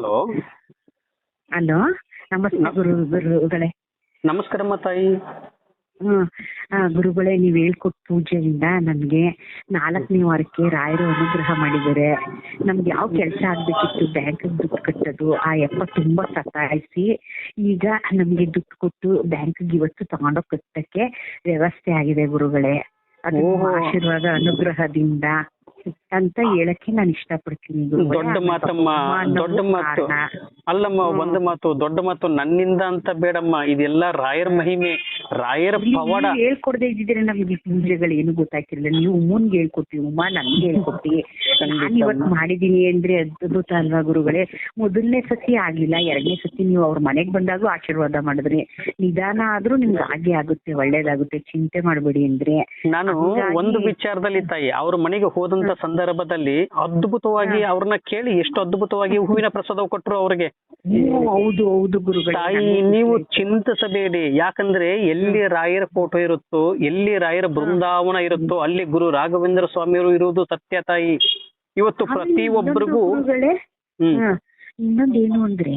Hello. Hello ನಮಸ್ತೆ ಗುರು ಗುರುಗಳೇ. ನಮಸ್ಕಾರಮ್ಮ ತಾಯಿ. ಗುರುಗಳೇ ನೀವ್ ಹೇಳ್ಕೊಟ್ ಪೂಜೆಯಿಂದ ನಮ್ಗೆ ನಾಲ್ಕನೇ ವಾರಕ್ಕೆ ರಾಯರು ಅನುಗ್ರಹ ಮಾಡಿದ್ದಾರೆ. ನಮ್ಗೆ ಯಾವ ಕೆಲಸ ಆಗ್ಬೇಕಿತ್ತು ಬ್ಯಾಂಕ್ ದುಡ್ಡು ಕಟ್ಟೋದು ಆ ಯಪ್ಪ ತುಂಬಾ ಸತಾಯಿಸಿ ಈಗ ನಮ್ಗೆ ದುಡ್ಡು ಕೊಟ್ಟು ಬ್ಯಾಂಕ್ ಇವತ್ತು ತಗೊಂಡೋಗ್ ಕಟ್ಟಕ್ಕೆ ವ್ಯವಸ್ಥೆ ಆಗಿದೆ ಗುರುಗಳೇ. ಅದು ನಿಮ್ಮ ಓಹೋ. ಆಶೀರ್ವಾದ ಅನುಗ್ರಹದಿಂದ. ಅಂತ ಹೇಳಕ್ಕೆ ನಾನು ಇಷ್ಟಪಡ್ತೀನಿ. ದೊಡ್ಡ ಮಾತಮ್ಮ ದೊಡ್ಡ ಮಾತು. ಅಲ್ಲಮ್ಮ ಒಂದು ಮಾತು ದೊಡ್ಡ ಮಾತು ನನ್ನಿಂದ ಅಂತ ಬೇಡಮ್ಮ. ಇದೆಲ್ಲ ರಾಯರ ಮಹಿಮೆ ರಾಯರ ಪವಾಡ. ಹೇಳ್ಕೊಡದೆ ಇದ್ದಿದ್ರೆ ನಮ್ಗೆ ಪೂಜೆಗಳು ಏನು ಗೊತ್ತಾಗ್ತಿರ್ಲಿಲ್ಲ. ನೀವು ಉಮ್ಮನ್ಗೆ ಹೇಳ್ಕೊಟ್ಟಿ ಉಮ್ಮ ನನ್ಗೆ ಹೇಳ್ಕೊಟ್ಟಿ ನಾನು ಇವತ್ತು ಮಾಡಿದೀನಿ ಅಂದ್ರೆ ಅದ್ಭುತ ಅಲ್ವಾ ಗುರುಗಳೇ? ಮೊದಲನೇ ಸತಿ ಆಗಿಲ್ಲ ಎರಡನೇ ಸತಿ ನೀವು ಅವ್ರ ಮನೆಗ್ ಬಂದಾಗ ಆಶೀರ್ವಾದ ಮಾಡಿದ್ರಿ. ನಿಧಾನ ಆದ್ರೂ ನಿಮ್ಗೆ ಹಾಗೆ ಆಗುತ್ತೆ ಒಳ್ಳೇದಾಗುತ್ತೆ. ಚಿಂತೆ ಮಾಡಬೇಡಿ ಅಂದ್ರೆ. ನಾನು ಒಂದು ವಿಚಾರದಲ್ಲಿ ತಾಯಿ ಅವ್ರ ಮನೆಗೆ ಹೋದಂತ ಸಂದರ್ಭದಲ್ಲಿ ಅದ್ಭುತವಾಗಿ ಅವ್ರನ್ನ ಕೇಳಿ ಎಷ್ಟು ಅದ್ಭುತವಾಗಿ ಹೂವಿನ ಪ್ರಸಾದ ಕೊಟ್ಟರು ಅವ್ರಿಗೆ? ಹೌದು ಹೌದು ಗುರುಗಳೇ. ತಾಯಿ ನೀವು ಚಿಂತಿಸಬೇಡಿ. ಯಾಕಂದ್ರೆ ಎಲ್ಲಿ ರಾಯರ ಫೋಟೋ ಇರುತ್ತೋ ಎಲ್ಲಿ ರಾಯರ ಬೃಂದಾವನ ಇರುತ್ತೋ ಅಲ್ಲಿ ಗುರು ರಾಘವೇಂದ್ರ ಸ್ವಾಮಿಯವರು ಇರುವುದು ಸತ್ಯ ತಾಯಿ. ಇವತ್ತು ಪ್ರತಿ ಒಬ್ಬರಿಗೂ ಹ್ಮ್. ಇನ್ನೊಂದೇನು ಅಂದ್ರೆ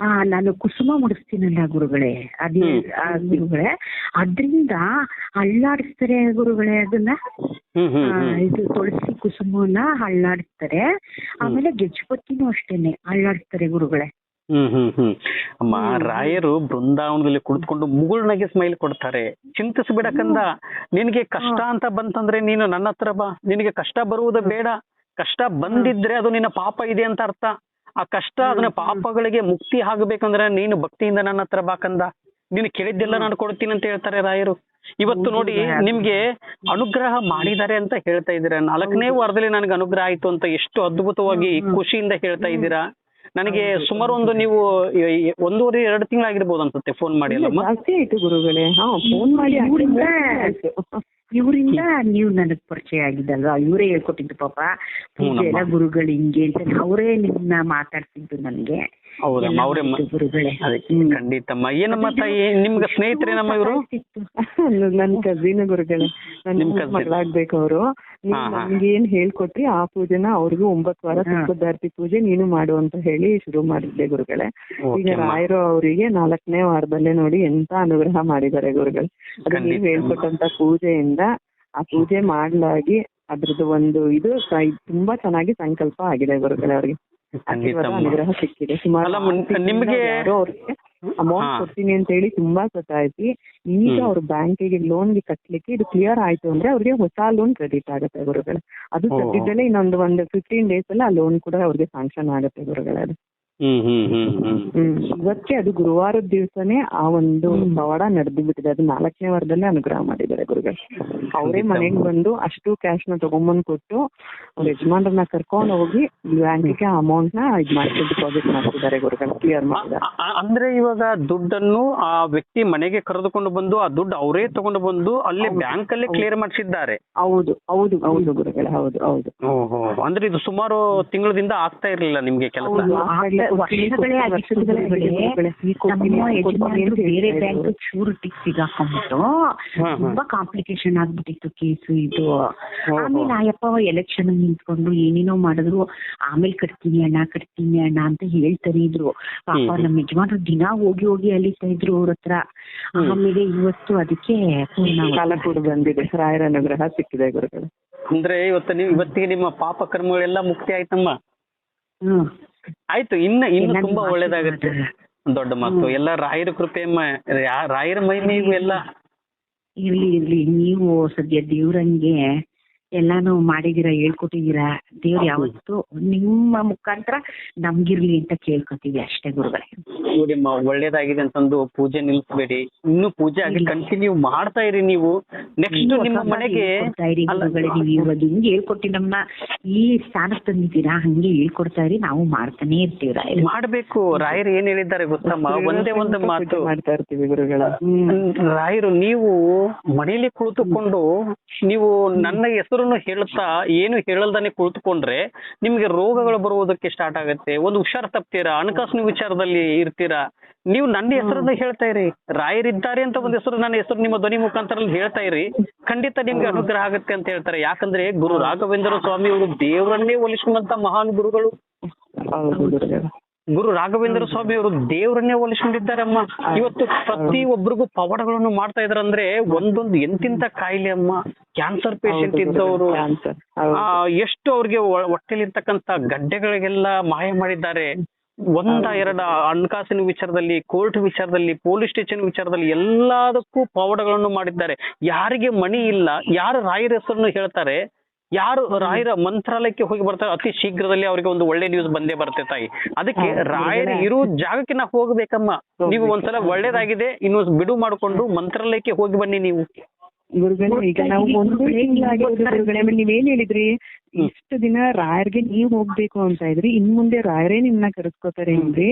ಆ ನಾನು ಕುಸುಮ ಮುಡಿಸ್ತೀನಲ್ಲ ಗುರುಗಳೇ ಅದೇ ಆ ಗುರುಗಳೇ ಅದ್ರಿಂದ ಅಳ್ಳಾಡಿಸ್ತಾರೆ ಗುರುಗಳೇ ಅದನ್ನ? ಇದು ತುಳಸಿ ಕುಸುಮನ ಅಳ್ಳಾಡಿಸ್ತಾರೆ ಆಮೇಲೆ ಗೆಜ್ಜುಪತ್ತಿನೂ ಅಷ್ಟೇನೆ ಅಳ್ಳಾಡಿಸ್ತಾರೆ ಗುರುಗಳೇ. ಹ್ಮ್ ಹ್ಮ್ ಹ್ಮ್. ಅಮ್ಮ ರಾಯರು ಬೃಂದಾವನದಲ್ಲಿ ಕುಳಿತುಕೊಂಡು ಮುಗುಳ್ನಗೆ ಸ್ಮೈಲ್ ಕೊಡ್ತಾರೆ. ಚಿಂತಿಸ್ಬಿಡಕಂದ ನಿನಗೆ ಕಷ್ಟ ಅಂತ ಬಂತಂದ್ರೆ ನೀನು ನನ್ನ ಹತ್ರ ಬಾ. ನಿನಗೆ ಕಷ್ಟ ಬರುವುದು ಬೇಡ. ಕಷ್ಟ ಬಂದಿದ್ರೆ ಅದು ನಿನ್ನ ಪಾಪ ಇದೆ ಅಂತ ಅರ್ಥ. ಆ ಕಷ್ಟ ಅದನ್ನ ಪಾಪಗಳಿಗೆ ಮುಕ್ತಿ ಆಗಬೇಕಂದ್ರೆ ನೀನು ಭಕ್ತಿಯಿಂದ ನನ್ನ ಹತ್ರ ಬಾಕಂದ ನೀನು ಕೇಳಿದ್ದೆಲ್ಲ ನಾನು ಕೊಡ್ತೀನಿ ಅಂತ ಹೇಳ್ತಾರೆ ರಾಯರು. ಇವತ್ತು ನೋಡಿ ನಿಮ್ಗೆ ಅನುಗ್ರಹ ಮಾಡಿದ್ದಾರೆ ಅಂತ ಹೇಳ್ತಾ ಇದ್ದೀರಾ? ನಾಲ್ಕನೇ ವಾರದಲ್ಲಿ ನನಗೆ ಅನುಗ್ರಹ ಆಯ್ತು ಅಂತ ಎಷ್ಟು ಅದ್ಭುತವಾಗಿ ಖುಷಿಯಿಂದ ಹೇಳ್ತಾ ಇದ್ದೀರಾ? ನನಗೆ ಸುಮಾರು ಒಂದು ನೀವು ಒಂದೂವರೆ ಎರಡು ತಿಂಗಳಾಗಿರ್ಬೋದು ಅನ್ಸುತ್ತೆ ಫೋನ್ ಮಾಡಿ ಅಲ್ಲಮ್ಮ ಜಾಸ್ತಿ ಆಯ್ತು ಗುರುಗಳೇ. ಹಾ ಫೋನ್ ಮಾಡಿ ಇವ್ರಿಂದ ನೀವು ನನಗ್ ಪರಿಚಯ ಆಗಿದ್ದಲ್ವಾ? ಇವರೇ ಹೇಳ್ಕೊಟ್ಟಿದ್ದು ಪಾಪ. ಪೂಜೆ ಎಲ್ಲ ಗುರುಗಳು ಹಿಂಗೆ ಅಂತ ಅವರೇ ನಿಮ್ನ ಮಾತಾಡ್ತಿದ್ದು ನನ್ಗೆ. ಹೌದಮ್ಮ ಅವರೇ ಮಾಡಿದ್ದು ಗುರುಗಳೇ. ಖಂಡಿತಮ್ಮ. ಏನಮ್ಮ ತಾಯಿ ನಿಮ್ಗೆ ಸ್ನೇಹಿತರೇನಮ್ಮ ಇವರು? ನನ್ ಕಸಿನ್ ಗುರುಗಳೇ. ನಿಮ್ ನನ್ನ. ಮಗಳಾಗ್ಬೇಕು ಅವರು. ಹಾ. ನಮ್ಗೆ ಏನ್ ಹೇಳ್ಕೊಟ್ರಿ ಆ ಪೂಜೆನ ಅವ್ರಿಗೂ ಒಂಬತ್ತು ವಾರ ಹಾ. ಪೂಜೆ ನೀನು ಮಾಡು ಅಂತ ಹೇಳಿ ಶುರು ಮಾಡಿದ್ದೆ ಗುರುಗಳೇ. ಈಗ ರಾಯರು ಅವರಿಗೆ ನಾಲ್ಕನೇ ವಾರದಲ್ಲೇ ನೋಡಿ ಎಂತ ಅನುಗ್ರಹ ಮಾಡಿದ್ದಾರೆ ಗುರುಗಳು. ಅದು ನೀವ್ ಹೇಳ್ಕೊಟ್ಟಂತ ಪೂಜೆಯಿಂದ ಆ ಪೂಜೆ ಮಾಡ್ಲಾಗಿ ಅದ್ರದ್ದು ಒಂದು ಇದು ತುಂಬಾ ಚೆನ್ನಾಗಿ ಸಂಕಲ್ಪ ಆಗಿದೆ ಗುರುಗಳೇ ಅವ್ರಿಗೆ. ಅನುಗ್ರಹ ಸಿಕ್ಕಿದೆ. ಸುಮಾರು ನಿಮ್ಗೆ- ಅವ್ರಿಗೆ ಅಮೌಂಟ್. ಕೊಡ್ತೀನಿ ಅಂತ ಹೇಳಿ ತುಂಬಾ ಸತಾಯಿಸಿ ಈಗ ಅವ್ರ ಬ್ಯಾಂಕಿಗೆ ಲೋನ್ಗೆ ಕಟ್ಲಿಕ್ಕೆ ಇದು ಕ್ಲಿಯರ್ ಆಯ್ತು ಅಂದ್ರೆ ಅವ್ರಿಗೆ ಹೊಸ ಲೋನ್ ಕ್ರೆಡಿಟ್ ಆಗುತ್ತೆ ಗುರುಗಳೇ ಅದು. ಸದ್ಯದಲ್ಲೇ ಇನ್ನೊಂದು ಒಂದು ಫಿಫ್ಟೀನ್ ಡೇಸ್ ಅಲ್ಲಿ ಆ ಲೋನ್ ಕೂಡ ಅವ್ರಿಗೆ ಸ್ಯಾಂಕ್ಷನ್ ಆಗುತ್ತೆ ಗುರುಗಳೇ ಅದು ಹ್ಮ್ ಹ್ಮ್ ಹ್ಮ್ ಹ್ಮ್. ಹ್ಮ್ ಇವತ್ತೇ ಅದು ಗುರುವಾರದ ದಿವಸನೇ ಆ ಒಂದು. ಪವಾಡ ನಡೆದು ಬಿಟ್ಟಿದೆ. ಅದು ನಾಲ್ಕನೇ ವಾರದಲ್ಲೇ ಅನುಗ್ರಹ ಮಾಡಿದ್ದಾರೆ ಗುರುಗಳು. ಅವರೇ. ಮನೆಗೆ ಬಂದು ಅಷ್ಟು ಕ್ಯಾಶ್ನ ತಗೊಂಬಂದ್ ಕೊಟ್ಟು ಅವ್ರ ಯಜಮಾನ್ರನ್ನ ಕರ್ಕೊಂಡು ಹೋಗಿ ಬ್ಯಾಂಕಿಗೆ ಅಮೌಂಟ್ನ ಇದ್ ಮಾಡಿ ಡಿಪಾಸಿಟ್ ಮಾಡ್ತಿದ್ದಾರೆ ಗುರುಗಳು. ಕ್ಲಿಯರ್ ಮಾಡಿದ್ದಾರೆ. ಅಂದ್ರೆ ಇವಾಗ ದುಡ್ಡನ್ನು ಆ ವ್ಯಕ್ತಿ ಮನೆಗೆ ಕರೆದುಕೊಂಡು ಬಂದು ಆ ದುಡ್ಡು ಅವರೇ ತಗೊಂಡು ಬಂದು ಅಲ್ಲಿ ಬ್ಯಾಂಕ್ ಅಲ್ಲಿ ಕ್ಲಿಯರ್ ಮಾಡಿಸಿದ್ದಾರೆ. ಹೌದು ಹೌದು ಹೌದು ಗುರುಗಳೇ ಹೌದು ಹೌದು. ಅಂದ್ರೆ ಇದು ಸುಮಾರು ತಿಂಗಳದಿಂದ ಆಗ್ತಾ ಇರ್ಲಿಲ್ಲ ನಿಮ್ಗೆ ಕೆಲಸ? ವರ್ಷಗಳೇ ಆಗಿತ್ತು ಗುರುಗಳೇ. ನಮ್ಮ ಯಜಮಾನರು ಬೇರೆ ಬ್ಯಾಂಕ್ ಟಿ ಸಿಗಾಕೊಂಡ್ಬಿಟ್ಟು. ತುಂಬಾ ಕಾಂಪ್ಲಿಕೇಶನ್ ಆಗ್ಬಿಟ್ಟಿತ್ತು ಕೇಸು ಇದು. ಆಮೇಲೆ ಆಯಪ್ಪ ಎಲೆಕ್ಷನ್ ನಿಂತ್ಕೊಂಡು ಏನೇನೋ ಮಾಡಿದ್ರು. ಆಮೇಲೆ ಕಟ್ತೀನಿ ಅಣ್ಣ ಕಟ್ತೀನಿ ಅಣ್ಣ ಅಂತ ಹೇಳ್ತಾನೆ ಇದ್ರು. ಪಾಪ. ನಮ್ಮ ಯಜಮಾನರು ದಿನ ಹೋಗಿ ಹೋಗಿ ಅಲಿತಾ ಇದ್ರು ಅವ್ರ ಹತ್ರ. ಆಮೇಲೆ ಇವತ್ತು ಅದಕ್ಕೆ ಬಂದಿದೆ. ರಾಯರ ಅನುಗ್ರಹ ಸಿಕ್ಕಿದೆ ಗುರುಗಳು. ಅಂದ್ರೆ ಇವತ್ತು ನೀವು ಇವತ್ತಿಗೆ ನಿಮ್ಮ ಪಾಪ ಕರ್ಮಗಳೆಲ್ಲ ಮುಕ್ತಿ ಆಯ್ತಮ್ಮ? ಹ್ಮ್. ಆಯ್ತು ಇನ್ನ ಇನ್ನು ತುಂಬಾ ಒಳ್ಳೇದಾಗುತ್ತೆ. ದೊಡ್ಡ ಮಾತು ಎಲ್ಲ ರಾಯರ ಕೃಪೆ ರಾಯರ ಮಹಿಮೆ ಇವು ಎಲ್ಲ. ಇರ್ಲಿ ಇರ್ಲಿ. ನೀವು ಸದ್ಯ ದೇವ್ರಂಗೆ ಎಲ್ಲಾನು ಮಾಡಿದೀರಾ ಹೇಳ್ಕೊಟ್ಟಿದೀರಾ ದೇವ್ರ ಯಾವತ್ತು ನಿಮ್ಮ ಮುಖಾಂತರ ನಮ್ಗಿರ್ಲಿ ಅಂತ ಕೇಳ್ಕೊತೀವಿ ಅಷ್ಟೇ ಗುರುಗಳೇ. ನೋಡಿಮ್ಮ ಒಳ್ಳೇದಾಗಿದೆ ಅಂತಂದು ಪೂಜೆ ನಿಲ್ಸ್ಬೇಡಿ ಇನ್ನು ಪೂಜೆ ಆಗಿ ಕಂಟಿನ್ಯೂ ಮಾಡ್ತಾ ಇರಿ ನೀವು. ನೆಕ್ಸ್ಟ್ ನಿಮ್ಮ ಮನೆಗೆ ನೀವು ಇವಾಗ ಹಿಂಗೆ ಹೇಳ್ಕೊಟ್ಟಿ ನಮ್ಮ ಈ ಸ್ಥಾನಕ್ಕೆ ತಂದಿದ್ದೀರಾ ಹಂಗೆ ಹೇಳ್ಕೊಡ್ತಾ ಇರಿ ನಾವು ಮಾಡ್ತಾನೆ ಇರ್ತೀವಿ ರಾಯರು. ಮಾಡ್ಬೇಕು. ರಾಯರು ಏನ್ ಹೇಳಿದ್ದಾರೆ ಗೊತ್ತಮ್ಮ? ಒಂದೇ ಒಂದು ಮಾತು. ಮಾಡ್ತಾ ಇರ್ತೀವಿ ಗುರುಗಳ. ರಾಯರು ನೀವು ಮನೇಲಿ ಕುಳಿತುಕೊಂಡು ನೀವು ನನ್ನ ಹೆಸರನ್ನು ಹೇಳ್ತಾ ಏನು ಹೇಳಲ್ದಾನೆ ಕುಳಿತುಕೊಂಡ್ರೆ ನಿಮ್ಗೆ ರೋಗಗಳು ಬರುವುದಕ್ಕೆ ಸ್ಟಾರ್ಟ್ ಆಗುತ್ತೆ. ಒಂದು ಹುಷಾರ್ ತಪ್ತೀರಾ? ಹಣಕಾಸಿನ ವಿಚಾರದಲ್ಲಿ ಇರ್ತೀರಾ? ನೀವು ನನ್ನ ಹೆಸರನ್ನ ಹೇಳ್ತಾ ಇರಿ. ರಾಯರಿದ್ದಾರೆ ಅಂತ ಒಂದು ಹೆಸರು, ನನ್ನ ಹೆಸರು ನಿಮ್ಮ ಧ್ವನಿ ಮುಖಾಂತರ ಹೇಳ್ತಾ ಇರಿ. ಖಂಡಿತ ನಿಮ್ಗೆ ಅನುಗ್ರಹ ಆಗುತ್ತೆ ಅಂತ ಹೇಳ್ತಾರೆ. ಯಾಕಂದ್ರೆ ಗುರು ರಾಘವೇಂದ್ರ ಸ್ವಾಮಿ ಅವರು ದೇವರನ್ನೇ ಒಲಿಸುವಂತ ಮಹಾನ್ ಗುರುಗಳ. ಗುರು ರಾಘವೇಂದ್ರ ಸ್ವಾಮಿ ಅವರು ದೇವರನ್ನೇ ಹೋಲಿಸ್ಕೊಂಡಿದ್ದಾರಮ್ಮ. ಇವತ್ತು ಪ್ರತಿ ಒಬ್ಬರಿಗೂ ಪವಾಡಗಳನ್ನು ಮಾಡ್ತಾ ಇದ್ರಂದ್ರೆ ಒಂದೊಂದು ಎಂತಿಂತ ಕಾಯಿಲೆ ಅಮ್ಮ. ಕ್ಯಾನ್ಸರ್ ಪೇಷಂಟ್ ಇದ್ದವರು. ಎಷ್ಟು ಅವ್ರಿಗೆ ಹೊಟ್ಟೆಲಿರ್ತಕ್ಕಂತ ಗಡ್ಡೆಗಳಿಗೆಲ್ಲ ಮಾಯ ಮಾಡಿದ್ದಾರೆ. ಒಂದ ಎರಡ ಹಣಕಾಸಿನ ವಿಚಾರದಲ್ಲಿ ಕೋರ್ಟ್ ವಿಚಾರದಲ್ಲಿ ಪೊಲೀಸ್ ಸ್ಟೇಷನ್ ವಿಚಾರದಲ್ಲಿ ಎಲ್ಲದಕ್ಕೂ ಪವಾಡಗಳನ್ನು ಮಾಡಿದ್ದಾರೆ. ಯಾರಿಗೆ ಮಣಿ ಇಲ್ಲ ಯಾರು ರಾಯರ ಹೆಸರನ್ನು ಹೇಳ್ತಾರೆ ಯಾರು ರಾಯರ ಮಂತ್ರಾಲಯಕ್ಕೆ ಹೋಗಿ ಬರ್ತಾರೆ ಅತಿ ಶೀಘ್ರದಲ್ಲಿ ಅವರಿಗೆ ಒಂದು ಒಳ್ಳೆ ನ್ಯೂಸ್ ಬಂದೇ ಬರುತ್ತೆ ತಾಯಿ. ಅದಕ್ಕೆ ರಾಯರ ಇರೋ ಜಾಗಕ್ಕೆ ನಾವು ಹೋಗ್ಬೇಕಮ್ಮ. ನೀವು ಒಂದ್ಸಲ ಒಳ್ಳೇದಾಗಿದೆ ಇನ್ನು ಬಿಡು ಮಾಡ್ಕೊಂಡು ಮಂತ್ರಾಲಯಕ್ಕೆ ಹೋಗಿ ಬನ್ನಿ ನೀವು. ಗುರುಗಳೇ ಈಗ ನಾವು ಒಂದು ಗುರುಗಳೇ ನೀವೇನ್ ಹೇಳಿದ್ರಿ? ಇಷ್ಟು ದಿನ ರಾಯರ್ಗೆ ನೀವ್ ಹೋಗ್ಬೇಕು ಅಂತ ಇದ್ರಿ ಇನ್ ಮುಂದೆ ರಾಯರೇ ನಿಮ್ನ ಕರೆಸ್ಕೋತಾರೆ ಅಂದ್ರೆ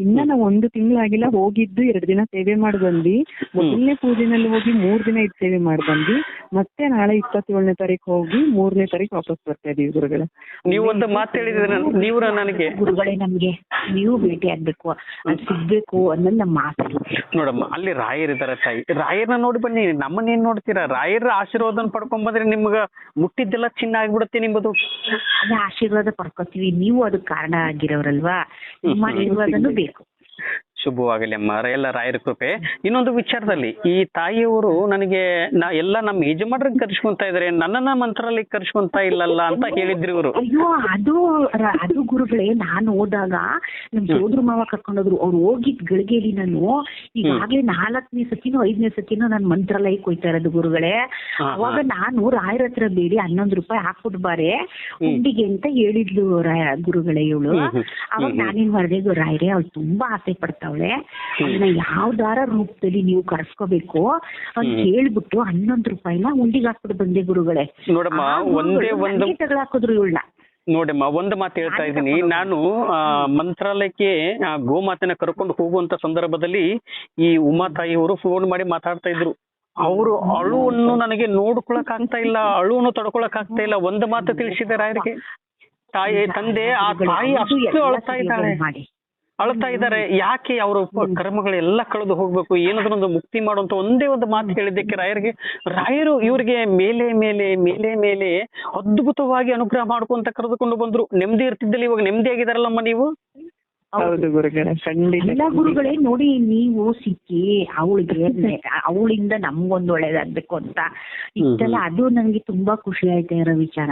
ಇನ್ನ ನಾವ್ ಒಂದು ತಿಂಗಳಾಗಿಲ್ಲ ಹೋಗಿದ್ದು ಎರಡ್ ದಿನ ಸೇವೆ ಮಾಡಿ ಬಂದ್ವಿ. ಮೊದಲನೇ ಪೂಜೆನಲ್ಲಿ ಹೋಗಿ ಮೂರ್ ದಿನ ಇದ್ ಸೇವೆ ಮಾಡಿ ಬಂದ್ವಿ. ಮತ್ತೆ ನಾಳೆ ಇಪ್ಪತ್ತೇಳನೇ ತಾರೀಕು ಹೋಗಿ ಮೂರನೇ ತಾರೀಕು ವಾಪಸ್ ಬರ್ತಾ ಇದೀವಿ ಗುರುಗಳ. ನೀವು ಒಂದು ಮಾತು ಹೇಳಿದ್ರೆ ನೀವು ನನಗೆ? ಗುರುಗಳೇ ನಮ್ಗೆ ನೀವು ಭೇಟಿ ಆಗ್ಬೇಕು ಅಲ್ಲಿ ಸಿಗ್ಬೇಕು ಅನ್ನೋದು ನಮ್ಮ ಆಸೆ. ನೋಡಮ್ಮ ಅಲ್ಲಿ ರಾಯರ್ ಇದಾರೆ ತಾಯಿ. ರಾಯರ್ನ ನೋಡಿ ಬನ್ನಿ ನಮ್ಮನ್ನೇನ್ ನೋಡ್ತೀರಾ? ರಾಯರ ಆಶೀರ್ವಾದನ ಪಡ್ಕೊಂಡ್ ಬಂದ್ರೆ ನಿಮ್ಗ ಮುಟ್ಟಿದ್ದೆಲ್ಲ ಚಿನ್ನ ಆಗ್ಬಿಡುತ್ತೆ ನಿಮ್ಮದು. ಅದೇ ಆಶೀರ್ವಾದ ಪಡ್ಕೊತೀವಿ. ನೀವು ಅದಕ್ಕೆ ಕಾರಣ ಆಗಿರೋರಲ್ವಾ? ನಿಮ್ಮ ಆಶೀರ್ವಾದನೂ ಬೇಕು. ಶುಭವಾಗಲಿ ಅಮ್ಮ. ಎಲ್ಲ ರಾಯರ ಕೃಪೆ. ಇನ್ನೊಂದು ವಿಚಾರದಲ್ಲಿ ಈ ತಾಯಿಯವರು ನನಗೆ ನಾ ಎಲ್ಲ ನಮ್ಮ ಯಜಮಾನ್ರಿಗೆ ಕರ್ಸ್ಕೊಂತ ಇದಾರೆ. ನನ್ನನ್ನ ಮಂತ್ರಾಲಯಕ್ಕೆ ಕರ್ಸ್ಕೊಂತ ಇಲ್ಲಲ್ಲ ಅಂತ ಹೇಳಿದ್ರು ಇವರು. ಅಯ್ಯೋ ಅದು ಅದು ಗುರುಗಳೇ ನಾನು ಹೋದಾಗ ನಮ್ ಸೋದ್ರ ಮಾವ ಕರ್ಕೊಂಡೋದ್ರು. ಅವ್ರು ಹೋಗಿದ್ ಗಳಿಗೆಯಲ್ಲಿ ನಾನು ಈಗಾಗ್ಲೇ ನಾಲ್ಕನೇ ಸತಿನೂ ಐದನೇ ಸತಿನೋ ನಾನು ಮಂತ್ರಾಲಯಕ್ಕೆ ಹೋಯ್ತಾ ಇರೋದು ಗುರುಗಳೇ. ಅವಾಗ ನಾನು ರಾಯರ ಹತ್ರ ಬೇಡಿ ಹನ್ನೊಂದು ರೂಪಾಯಿ ಹಾಕ್ಬಿಟ್ಟು ಬಾರೆ. ಹುಂಡಿಗೆ ಅಂತ ಹೇಳಿದ್ಲು ಗುರುಗಳೇ ಇವಳು. ಅವಾಗ ನಾನೇನ್ ಮಾಡಿದೆ ರಾಯರೇ ಅವ್ಳು ತುಂಬಾ ಆಸೆ ಪಡ್ತಾವಳೆ ಅದನ್ನ ಯಾವ್ದಾರ ರೂಪದಲ್ಲಿ ನೀವು ಕರ್ಸ್ಕೋಬೇಕು ಅಂತ ಹೇಳ್ಬಿಟ್ಟು ಹನ್ನೊಂದು ರೂಪಾಯಿನ ಉಂಡಿಗೆ ಹಾಕ್ಬಿಟ್ಟು ಬಂದೆ ಗುರುಗಳೇ. ನೋಡಮ್ಮ ಒಂದೇ ಒಂದು ತಗೊಳಾಕಿದ್ರು ಇವಳನ್ನ. ನೋಡಮ್ಮ ಒಂದು ಮಾತು ಹೇಳ್ತಾ ಇದ್ದೀನಿ. ನಾನು ಮಂತ್ರಾಲಯಕ್ಕೆ ಗೋಮಾತೆನ ಕರ್ಕೊಂಡು ಹೋಗುವಂತ ಸಂದರ್ಭದಲ್ಲಿ ಈ ಉಮಾ ತಾಯಿಯವರು ಫೋನ್ ಮಾಡಿ ಮಾತಾಡ್ತಾ ಇದ್ರು. ಅವರು ಅಳುವನ್ನು ನನಗೆ ನೋಡ್ಕೊಳಕ್ ಆಗ್ತಾ ಇಲ್ಲ ಅಳುವನ್ನು ತಡ್ಕೊಳಕ್ ಆಗ್ತಾ ಇಲ್ಲ. ಒಂದು ಮಾತು ತಿಳಿಸಿದಾರೆ ರಾಯರಿಗೆ ತಾಯಿ ತಂದೆ ಆ ತಾಯಿ ಅಷ್ಟು ಅಳ್ತಾ ಇದ್ದಾಳೆ. ಅಳ್ತಾ ಇದ್ದಾರೆ. ಯಾಕೆ ಅವರ ಕರ್ಮಗಳೆಲ್ಲ ಕಳೆದು ಹೋಗ್ಬೇಕು? ಏನಾದ್ರೂ ಒಂದು ಮುಕ್ತಿ ಮಾಡುವಂತ ಒಂದೇ ಒಂದು ಮಾತು ಹೇಳಿದ್ದಕ್ಕೆ ರಾಯರಿಗೆ ರಾಯರು ಇವರಿಗೆ ಮೇಲೆ ಮೇಲೆ ಮೇಲೆ ಮೇಲೆ ಅದ್ಭುತವಾಗಿ ಅನುಗ್ರಹ ಮಾಡ್ಕೊಂತ ಕರೆದುಕೊಂಡು ಬಂದ್ರು. ನೆಮ್ಮದಿ ಇರ್ತಿದ್ದಲ್ಲಿ ಇವಾಗ ನೆಮ್ಮದಿ ಆಗಿದಾರಲ್ಲಮ್ಮ ನೀವು? ಹೌದು ಗುರುಗಳೇ ಖಂಡಿತ ಎಲ್ಲ ಗುರುಗಳೇ ನೋಡಿ ನೀವು ಸಿಕ್ಕಿ ಅವಳಿಗೆ ಅವಳಿಂದ ನಮ್ಗೊಂದು ಒಳ್ಳೇದಾಗ್ಬೇಕು ಅಂತ. ಇಷ್ಟೆಲ್ಲ ಅದು ನನಗೆ ತುಂಬಾ ಖುಷಿ ಆಯ್ತಾ ಇರೋ ವಿಚಾರ.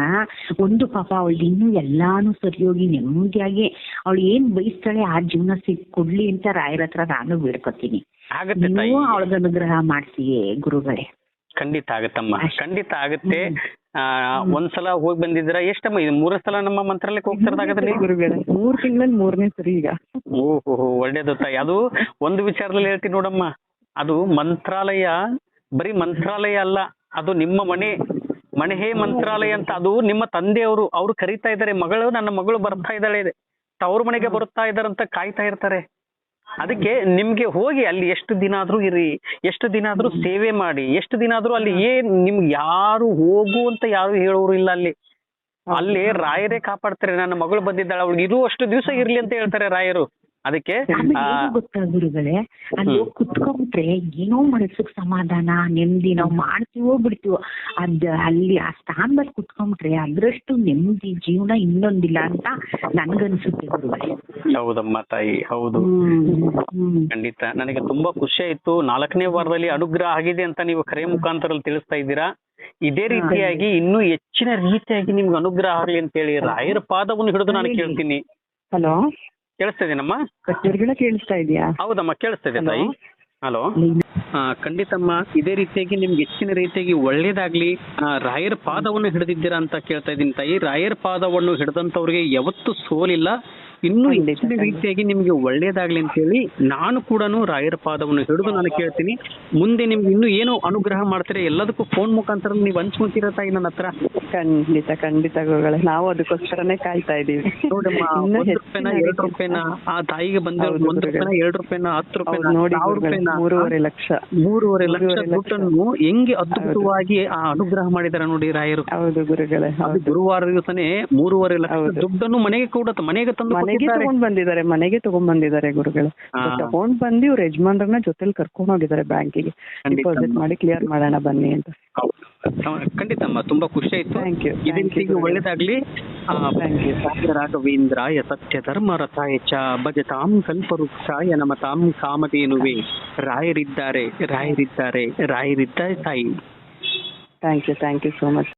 ಒಂದು ಪಾಪ ಅವಳಿಗೆ ಇನ್ನೂ ಎಲ್ಲಾನು ಸರಿಯೋಗಿ ನೆಮ್ಮದಿಯಾಗಿ ಅವಳು ಏನ್ ಬಯಸ್ತಾಳೆ ಆ ಜೀವನ ಸಿಕ್ ಕೊಡ್ಲಿ ಅಂತ ರಾಯರ ಹತ್ರ ನಾನು ಬೇಡ್ಕೊತೀನಿ. ನೀವು ಅವಳಗನುಗ್ರಹ ಅನುಗ್ರಹ ಮಾಡ್ಸಿ ಗುರುಗಳೇ. ಖಂಡಿತ ಆಗತ್ತಮ್ಮ. ಖಂಡಿತ ಆಗುತ್ತೆ. ಒಂದ್ಸಲ ಹೋಗಿ ಬಂದಿದ್ರ ಎಷ್ಟಮ್ಮ ಇದು ಮೂರ ಸಲ ನಮ್ಮ ಮಂತ್ರಾಲಯಕ್ಕೆ ಹೋಗ್ತಿರೋದಾಗದ್ರಿ ಗುರುಗಳೇ ಮೂರ್ ತಿಂಗಳಲ್ಲಿ ಮೂರನೇ ಸರಿ ಈಗ. ಓಹೋ ಒಳ್ಳೇದು ತಾಯಿ. ಅದು ಒಂದು ವಿಚಾರದಲ್ಲಿ ಹೇಳ್ತೀನಿ ನೋಡಮ್ಮ. ಅದು ಮಂತ್ರಾಲಯ ಬರೀ ಮಂತ್ರಾಲಯ ಅಲ್ಲ ಅದು ನಿಮ್ಮ ಮನೆ. ಮನೆ ಹೇ ಮಂತ್ರಾಲಯ ಅಂತ ಅದು ನಿಮ್ಮ ತಂದೆಯವರು ಅವ್ರು ಕರೀತಾ ಇದ್ದಾರೆ. ಮಗಳು ನನ್ನ ಮಗಳು ಬರ್ತಾ ಇದ್ದಾಳೆ. ತವ್ರ ಮನೆಗೆ ಬರುತ್ತಾ ಇದ್ದಾರಂತ ಕಾಯ್ತಾ ಇರ್ತಾರೆ. ಅದಕ್ಕೆ ನಿಮ್ಗೆ ಹೋಗಿ ಅಲ್ಲಿ ಎಷ್ಟು ದಿನ ಆದ್ರೂ ಇರಿ ಎಷ್ಟು ದಿನ ಆದ್ರೂ ಸೇವೆ ಮಾಡಿ ಎಷ್ಟು ದಿನ ಆದ್ರೂ ಅಲ್ಲಿ ಏನ್ ನಿಮ್ಗೆ ಯಾರು ಹೋಗು ಅಂತ ಯಾರು ಹೇಳೋರು ಇಲ್ಲ ಅಲ್ಲಿ. ಅಲ್ಲಿ ರಾಯರೇ ಕಾಪಾಡ್ತಾರೆ. ನನ್ನ ಮಗಳು ಬಂದಿದ್ದಾಳೆ ಅವಳಿಗೆ ಅಷ್ಟು ದಿವಸ ಇರ್ಲಿ ಅಂತ ಹೇಳ್ತಾರೆ ರಾಯರು. ಅದಕ್ಕೆ ಗೊತ್ತಾ ಗುರುಗಳೇ? ಅಲ್ಲಿ ಹೋಗಿ ಕುತ್ಕೊಂಡ್ಬಿಟ್ರೆ ಏನೋ ಮನಸ್ಸಿಗೆ ಸಮಾಧಾನ ನೆಮ್ಮದಿ ನಾವು ಮಾಡ್ತೀವೋ ಬಿಡ್ತೀವೋ ಅದ್ ಅಲ್ಲಿ ಆ ಸ್ಥಾನದಲ್ಲಿ ಕುತ್ಕೊಂಡ್ಬಿಟ್ರೆ ಅದ್ರಷ್ಟು ನೆಮ್ಮದಿ ಜೀವನ ಇನ್ನೊಂದಿಲ್ಲ ಅಂತ ನನ್ಗನ್ಸುತ್ತೆ ಗುರುಗಳೇ. ಹೌದಮ್ಮ ತಾಯಿ ಹೌದು. ಖಂಡಿತ. ನನಗೆ ತುಂಬಾ ಖುಷಿ ಆಯ್ತು. ನಾಲ್ಕನೇ ವಾರದಲ್ಲಿ ಅನುಗ್ರಹ ಆಗಿದೆ ಅಂತ ನೀವು ಕರೆ ಮುಖಾಂತರ ತಿಳಿಸ್ತಾ ಇದ್ದೀರಾ? ಇದೇ ರೀತಿಯಾಗಿ ಇನ್ನೂ ಹೆಚ್ಚಿನ ರೀತಿಯಾಗಿ ನಿಮ್ಗೆ ಅನುಗ್ರಹ ಆಗಲಿ ಅಂತ ಹೇಳಿ ರಾಯರ ಪಾದವನ್ನು ಹಿಡಿದು ನಾನು ಕೇಳ್ತೀನಿ. ಹಲೋ? ಕೇಳಿಸ್ತಾ ಇದೀನಮ್ಮ? ಕೇಳಿಸ್ತಾ ಇದೆಯಾ? ಹೌದಮ್ಮ ಕೇಳಿಸ್ತಾ ಇದೆ ತಾಯಿ. ಹಲೋ ಖಂಡಿತಮ್ಮ ಇದೇ ರೀತಿಯಾಗಿ ನಿಮ್ಗೆ ಹೆಚ್ಚಿನ ರೀತಿಯಾಗಿ ಒಳ್ಳೇದಾಗ್ಲಿ. ರಾಯರ ಪಾದವನ್ನು ಹಿಡಿದಿದ್ದೀರಾ ಅಂತ ಕೇಳ್ತಾ ಇದ್ದೀನಿ ತಾಯಿ. ರಾಯರ ಪಾದವನ್ನು ಹಿಡಿದಂತವ್ರಿಗೆ ಯಾವತ್ತೂ ಸೋಲಿಲ್ಲ. ಇನ್ನೂ ಹೆಚ್ಚಿನ ರೀತಿಯಾಗಿ ನಿಮ್ಗೆ ಒಳ್ಳೇದಾಗ್ಲಿ ಅಂತ ಹೇಳಿ ನಾನು ಕೂಡ ರಾಯರ ಪಾದವನ್ನು ಹಿಡಿದು ನಾನು ಕೇಳ್ತೀನಿ. ಮುಂದೆ ನಿಮ್ಗೆ ಇನ್ನು ಏನು ಅನುಗ್ರಹ ಮಾಡ್ತಾರೆ ಎಲ್ಲದಕ್ಕೂ ಫೋನ್ ಮುಖಾಂತರ ನೀವು ಹಂಚ್ಕೊಂತೀರಾ ತಾಯಿ ನನ್ನ ಹತ್ರ? ಖಂಡಿತ ಖಂಡಿತ ಗುರುಗಳೇ ನಾವು ಅದಕ್ಕೋಸ್ಕರನೇ ಕಾಯ್ತಾ ಇದೀವಿ ಎರಡ್ ರೂಪಾಯಿನ ಆ ತಾಯಿಗೆ ಬಂದಿರೋ ಒಂದು. ರೂಪಾಯಿನ ಎರಡ್ ರೂಪಾಯಿನ ಹತ್ತು ರೂಪಾಯಿನ ಸಾವಿರ ರೂಪಾಯಿನ ಮೂರುವರೆ ಲಕ್ಷ. ಮೂರುವರೆ ಲಕ್ಷ. ದುಡ್ಡನ್ನು ಹೆಂಗೆ ಅದ್ಭುತವಾಗಿ ಆ ಅನುಗ್ರಹ ಮಾಡಿದಾರೆ ನೋಡಿ ರಾಯರು. ಹೌದು ಗುರುಗಳೇ ಅದು ಗುರುವಾರ ದಿವಸನೇ ಮೂರುವರೆ ಲಕ್ಷ ದುಡ್ಡನ್ನು ಮನೆಗೆ ಕೂಡ ಮನೆಗೆ ತಂದು ಮನೆಗೆ ತಗೊಂಡ್ ಬಂದಿದ್ದಾರೆ ಮನೆಗೆ ತಗೊಂಡ್ ಬಂದಿದ್ದಾರೆ ಗುರುಗಳು. ತಗೊಂಡ್ ಬಂದು ಇವ್ರ ಯಜಮಾನ್ರನ್ನ ಜೊತೆಲಿ ಕರ್ಕೊಂಡ್ ಹೋಗಿದ್ದಾರೆ ಬ್ಯಾಂಕಿಗೆ. ಡಿಪಾಸಿಟ್ ಮಾಡಿ ಕ್ಲಿಯರ್ ಮಾಡೋಣ ಬನ್ನಿ ಅಂತ. ಖಂಡಿತ ಅಮ್ಮ ತುಂಬಾ ಖುಷಿ ಆಯ್ತು. ಒಳ್ಳೇದಾಗ್ಲಿ. ರಾಘವೇಂದ್ರಾಯ ಸತ್ಯ ಧರ್ಮ ರಥಾಯ ಚ ಭಜತಾಂ ಕಲ್ಪವೃಕ್ಷಾಯ ನಮತಾಂ ಕಾಮಧೇನುವೆ. ರಾಯರಿದ್ದಾರೆ ರಾಯರಿದ್ದಾರೆ ರಾಯರಿದ್ದಾರೆ ತಾಯಿ. Thank you thank you so much